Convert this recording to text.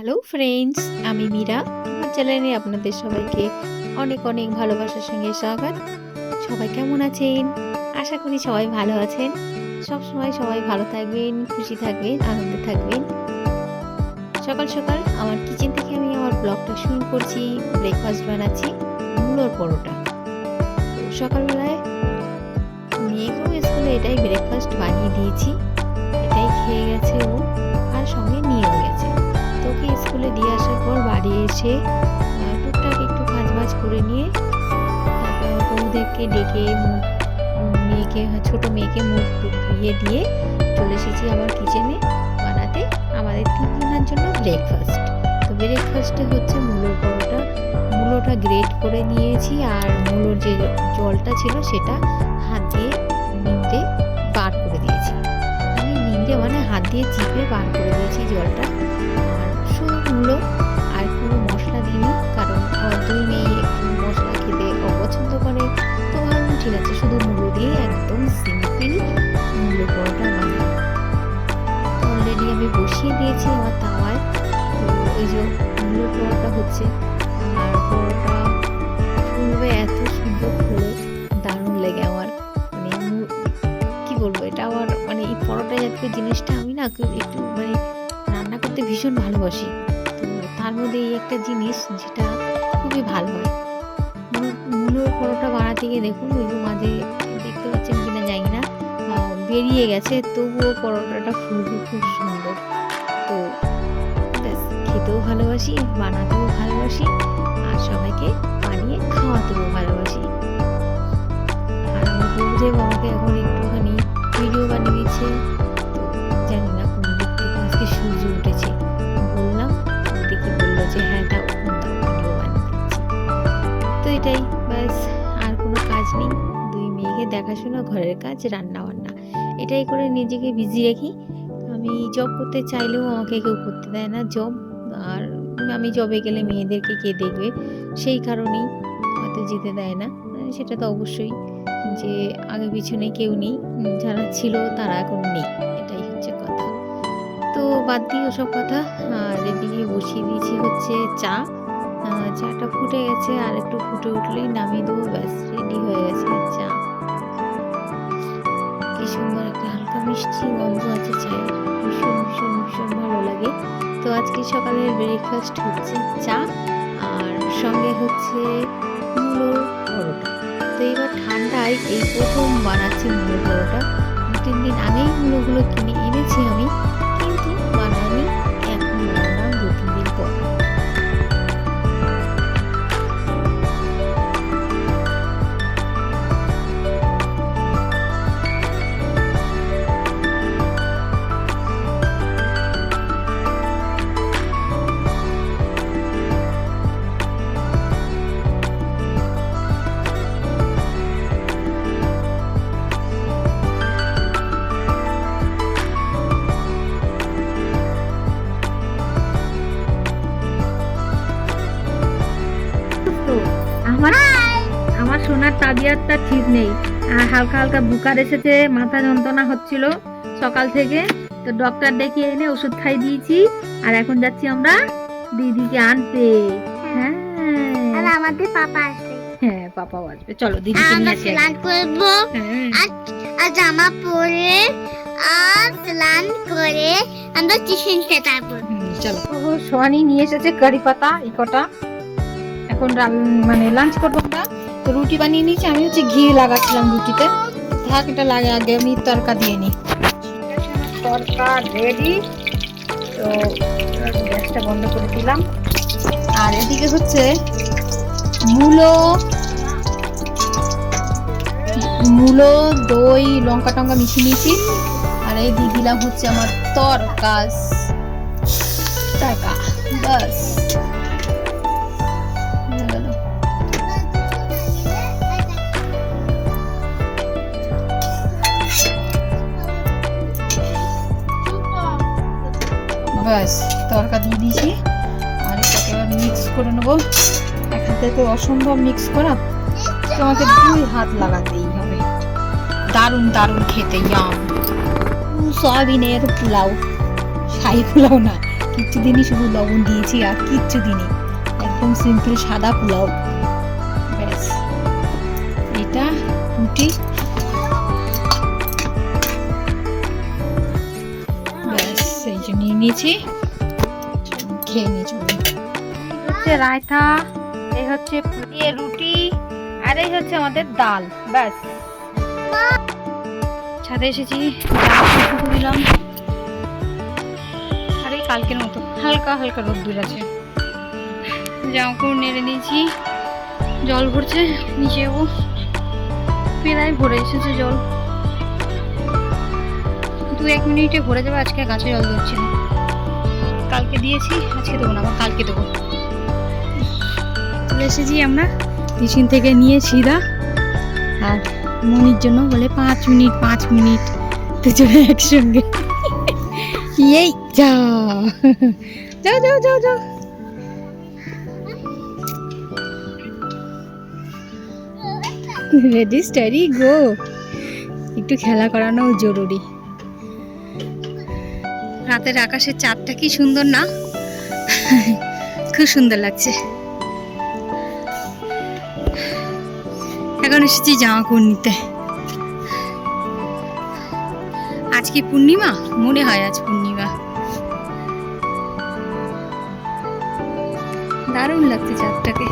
Hello friends আমি মীরা। আমার চ্যানেলে আপনাদের সবাইকে অনেক অনেক ভালোবাসার সঙ্গে স্বাগত। সবাই কেমন আছেন? আশা করি সবাই ভালো আছেন। সব সময় সবাই ভালো থাকবেন, খুশি থাকবেন, আনন্দে থাকবেন। সকাল সকাল আমার কিচেন থেকে আমি আমার ব্লগটা শুরু করছি ব্রেকফাস্ট বানাচ্ছি মূলোর পরোটা। সকালবেলায় মেয়েকেও স্কুলে এটাই ব্রেকফাস্ট বানিয়ে দিয়েছি। এটাই খেয়ে গেছে ও। আর সঙ্গে দিয়ে আসার পর বাড়ি এসে টুকটাক একটু কাজ বাজ করে নিয়ে তারপর বউদেরকে ডেকে মেয়েকে, ছোট মেয়েকে মুখ টুক ধুইয়ে দিয়ে চলে এসেছি আমার কিচেনে বানাতে। আমাদের তিনজনের জন্য ব্রেকফাস্ট তো ব্রেকফাস্টে হচ্ছে মূলোর পরোটা। মূলোটা গ্রেট করে নিয়েছি আর মূলোর যে জলটা ছিল সেটা হাত দিয়ে নিমতে বার করে দিয়েছি। আমি নিমতে মানে হাত দিয়ে চিপে বার করে দিয়েছি জলটা। শুধু আর কোনো মশলা দিইনি কারণ দুই মেয়ে একটু মশলা খেতে অপছন্দ করে। তো ভাবলাম, ঠিক আছে, শুধু মূলো দিয়ে একদম সিম্পল মূলো পরোটা বানাই। অলরেডি আমি বসিয়ে দিয়েছি আমার তাওয়ায়। তো ওই যে মূলো পরোটা হচ্ছে, আর পরোটা ফুলবে এত সুন্দর ফুলে, দারুণ লেগে আমার। মানে কি বলব, এটা আমার মানে এই পরোটা জাতীয় জিনিসটা আমি না একটু মানে রান্না করতে ভীষণ ভালোবাসি। তার মধ্যে এই একটা জিনিস যেটা খুবই ভালো। হয় মুলোর পরোটা বানাতে গিয়ে দেখুন, ওই মাঝে দেখতে পাচ্ছেন কিনা জানি না বেরিয়ে গেছে, তবুও পরোটাটা ফুলবে খুব সুন্দর। তো খেতেও ভালোবাসি, বানাতেও ভালোবাসি, আর সবাইকে বানিয়ে খাওয়াতেও ভালোবাসি। এটাই, ব্যাস, আর কোনো কাজ নেই। দুই মেয়েকে দেখাশোনা, ঘরের কাজ রান্না বান্না এটাই করে নিজেকে বিজি রাখি। আমি জব করতে চাইলেও আমাকে কেউ করতে দেয় না জব আর আমি জবে গেলে মেয়েদেরকে কে দেখবে? সেই কারণেই হয়তো যেতে দেয় না। সেটা তো অবশ্যই যে আগে পিছনে কেউ নেই, যারা ছিল তারা এখন নেই। এটাই হচ্ছে কথা। তো বাদ দিয়ে ওসব কথা। আর এদিকে বসিয়ে দিয়েছি হচ্ছে চা। চাটা ফুটে গেছে আর একটু ফুটে উঠলেই নামিয়ে দেবো, ব্যাস রেডি হয়ে গেছে চা। কি সুন্দর একটা হালকা মিষ্টি গন্ধ আছে চায়ের। ভীষণ ভীষণ ভীষণ ভালো লাগে। তো আজকে সকালের ব্রেকফাস্ট হচ্ছে চা আর সঙ্গে হচ্ছে মূলোর পরোটা। তো এবার ঠান্ডায় এই প্রথম বানাচ্ছি মূলো পরোটা। দু তিন দিন আগেই মূলোগুলো কিনে এনেছি আমি। সোনার তাবিয়াতটা ঠিক নেই। আর হালকা হালকা বুকার এসেছে মাথা যন্ত্রণা হচ্ছিল সকাল থেকে। তো ডক্টর ডেকে এনে ওষুধ খাই দিয়েছি। আর এখন যাচ্ছি আমরা দিদিকে আনতে। হ্যাঁ। আর আমাদের পাপা আসবে। হ্যাঁ পাপাও আসবে। চলো দিদিকে নিয়ে আমরা আসি স্নান করব। হ্যাঁ। আর জামা পরে আর স্নান করে আমরা টিফিন খেতে চলো। সোয়ানি নিয়ে এসেছে কারি পাতা এই কটা। এখন মানে লাঞ্চ করব। রুটি বানিয়ে নিয়েছি আমি হচ্ছে ঘি লাগাচ্ছিলাম রুটিতে। থাক এটা লাগে আগে আমি তরকা দিয়ে নিই। তরকা রেডি তো গ্যাসটা বন্ধ করে দিলাম। আর এদিকে হচ্ছে মূলো মূলো দই লঙ্কা টঙ্কা মিশিয়ে নিয়েছি। আর এই দিয়ে দিলাম হচ্ছে আমার তরকাস তরকা বাস তরকা দিয়ে দিয়েছি। আর এটাকে এবার মিক্স করে নেব। এক হাতে তো অসম্ভব মিক্স করা। তোমাকে দুই হাত লাগাতেই হবে। দারুণ দারুণ খেতে ইয়াম সয়াবিনের পোলাও। শাহি পোলাও না কিচ্ছু দিনই শুধু লবণ দিয়েছি আর কিচ্ছু দিনই একদম সিম্পল সাদা পোলাও। ব্যাস। এটা রুটি। ব্যাস, এই যে নিয়ে নিয়েছি। খেয়ে নিয়ে হচ্ছে রায়তা, এই হচ্ছে রুটি আর এই হচ্ছে আমাদের ডাল, ব্যাস। ছাদে এসেছি দিলাম আর এই কালকের মতো, হালকা হালকা রোদ্দুর আছে। জামা কাপড় নেড়ে নিয়েছি, জল ভরছে, নিচে যাব। প্রায় ভরে এসেছে জল। দু এক মিনিটে ভরে যাবে, আজকে গাছে জল দিচ্ছি না। কালকে দিয়েছি, আজকে দেবো না কালকে দেবো। চলে এসেছি আমরা টিফিন থেকে নিয়ে সিধা, আর মনির জন্য বলে পাঁচ মিনিট পাঁচ মিনিট, তো দুজনে একসঙ্গে। এই যা। যাও যাও যাও যাও। রেডি স্টাডি গো একটু খেলা করানো জরুরি। রাতের আকাশের চাঁদটা কি সুন্দর না? খুব সুন্দর লাগছে। এখন এসেছি জামা কাপড় নিতে। আজ কি পূর্ণিমা? মনে হয় আজ পূর্ণিমা। দারুণ লাগছে চাঁদটাকে।